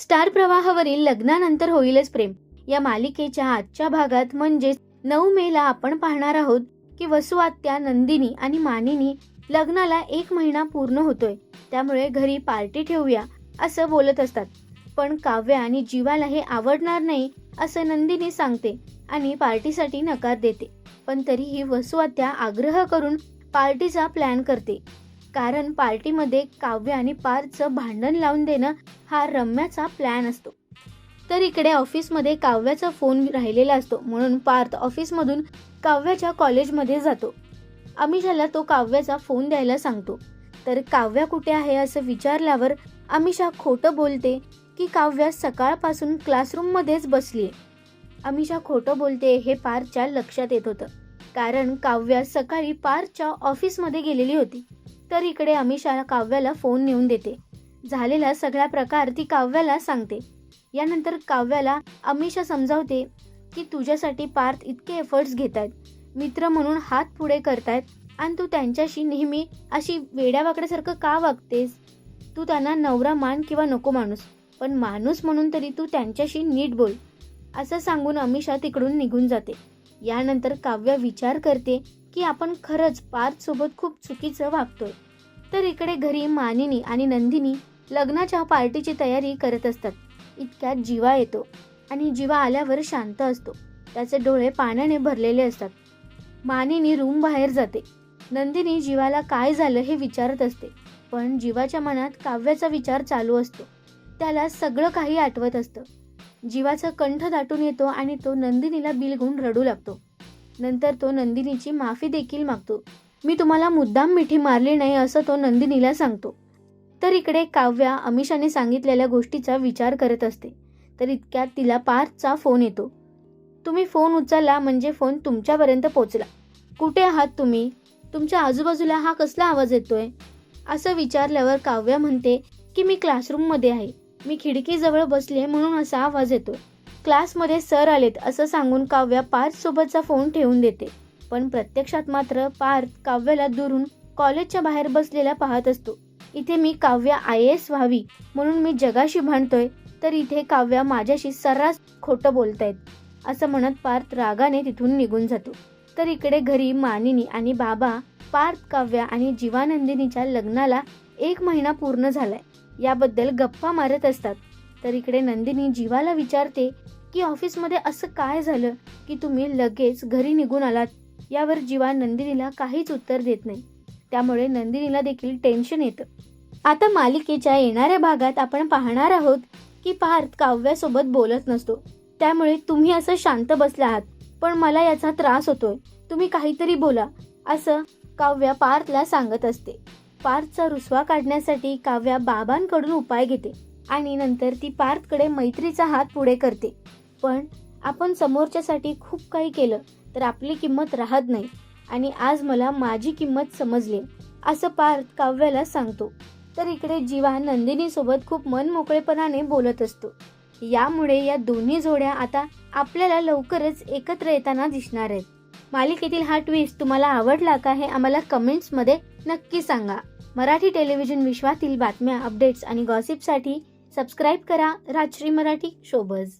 Star प्रवाहावरील लग्नानंतर होईलच प्रेम. या मालिकेच्या आजच्या भागात म्हणजेच नऊ मेला आपण पाहणार आहोत की वसुआत्या नंदिनी आणि मानिनी लग्नाला एक महिना पूर्ण होतोय. त्यामुळे घरी पार्टी ठेवूया असं बोलत असतात. पण काव्य आणि जीवाला हे आवडणार नाही असं नंदिनी सांगते आणि पार्टीसाठी नकार देते. पण तरीही वसुआत्या आग्रह करून पार्टीचा प्लॅन करते. कारण पार्टीमध्ये काव्य आणि पारचं भांडण लावून देणं हा रम्याचा प्लॅन असतो. तर इकडे ऑफिसमध्ये काव्याचा फोन राहिलेला असतो म्हणून पार्थ ऑफिसमधून काव्याच्या कॉलेजमध्ये जातो. अमिषाला तो काव्याचा फोन द्यायला सांगतो. तर काव्या कुठे आहे असं विचारल्यावर अमिषा खोटं बोलते की काव्या सकाळपासून क्लासरूममध्येच बसली अमिषा खोटं बोलते हे पारच्या लक्षात येत होतं. कारण काव्या सकाळी पारच्या ऑफिसमध्ये गेलेली होती. तर इकडे अमिषा काव्याला फोन नेऊन देते. झालेला सगळा प्रकार ती काव्याला सांगते. यानंतर काव्याला अमिषा समजावते की तुझ्यासाठी पार्थ इतके एफर्ट्स घेत आहेत मित्र म्हणून हात पुढे करतायत. आणि तू त्यांच्याशी नेहमी अशी वेड्यावाकड्यासारखं का वागतेस? तू त्यांना नवरा मान किंवा नको माणूस पण माणूस म्हणून तरी तू त्यांच्याशी नीट बोल. असं सांगून अमिषा तिकडून निघून जाते. यानंतर काव्य विचार करते की आपण खरंच पार्थ सोबत खूप चुकीचं वागतोय. तर इकडे घरी मानिनी आणि नंदिनी लग्नाच्या पार्टीची तयारी करत असतात. इतक्यात जीवा येतो आणि जीवा आल्यावर शांत असतो. त्याचे डोळे पाण्याने भरलेले असतात. मानिनी रूम बाहेर जाते. नंदिनी जीवाला काय झालं हे विचारत असते. पण जीवाच्या मनात काव्याचा विचार चालू असतो. त्याला सगळं काही आठवत असतं. जीवाचा कंठ दाटून येतो आणि तो नंदिनीला बिलगून रडू लागतो. नंतर तो नंदिनीची माफी देखील मागतो. मी तुम्हाला मुद्दाम मिठी मारली नाही असं तो नंदिनीला सांगतो. तर इकडे काव्या अमिषाने सांगितलेल्या गोष्टीचा विचार करत असते. तर इतक्यात तिला पार्थचा फोन येतो. तुम्ही फोन उचलला म्हणजे फोन तुमच्यापर्यंत पोचला. कुठे आहात तुम्ही? तुमच्या आजूबाजूला हा कसला आवाज येतोय? असं विचारल्यावर काव्या म्हणते की मी क्लासरूममध्ये आहे. मी खिडकीजवळ बसले म्हणून असा आवाज येतोय. क्लासमध्ये सर आलेत असं सांगून काव्या पार्थसोबतचा फोन ठेवून देते. पण प्रत्यक्षात मात्र पार्थ काव्याला दुरून कॉलेजच्या बाहेर बसलेला पाहत असतो. इथे मी काव्या आय एस व्हावी म्हणून मी जगाशी भांडतोय तर इथे काव्या माझ्याशी सर्रास खोटं बोलतायत असं म्हणत पार्थ रागाने तिथून निघून जातो. तर इकडे घरी मानिनी आणि बाबा पार्थ काव्या आणि जीवानंदिनीच्या लग्नाला एक महिना पूर्ण झालाय. याबद्दल गप्पा मारत असतात. तर इकडे नंदिनी जीवाला विचारते की ऑफिसमध्ये असं काय झालं की तुम्ही लगेच घरी निघून आलात? यावर जीवा नंदिनीला काहीच उत्तर देत नाही. त्यामुळे नंदिनीला देखील टेन्शन येतं. आता मालिकेच्या येणाऱ्या भागात आपण पाहणार आहोत की पार्थ काव्यासोबत बोलत नसतो. त्यामुळे तुम्ही असं शांत बसला आहात पण मला याचा त्रास होतोय. तुम्ही काहीतरी बोला असं काव्या पार्थला सांगत असते. पार्थचा रुसवा काढण्यासाठी काव्या बाबांकडून उपाय घेते. आणि नंतर ती पार्थकडे मैत्रीचा हात पुढे करते. पण आपण समोरच्यासाठी खूप काही केलं तर आपली किंमत राहत नाही आणि आज मला माझी किंमत समजली असं पार्थ काव्याला सांगतो. तर इकडे जीवा नंदिनीसोबत खूप मनमोकळेपणाने बोलत असतो. यामुळे या दोन्ही जोड्या आता आपल्याला लवकरच एकत्र येताना दिसणार आहेत. मालिकेतील हा ट्विस्ट तुम्हाला आवडला का हे आम्हाला कमेंट्समध्ये नक्की सांगा. मराठी टेलिव्हिजन विश्वातील बातम्या अपडेट्स आणि गॉसिपसाठी सबस्क्राईब करा राजश्री मराठी शोबज.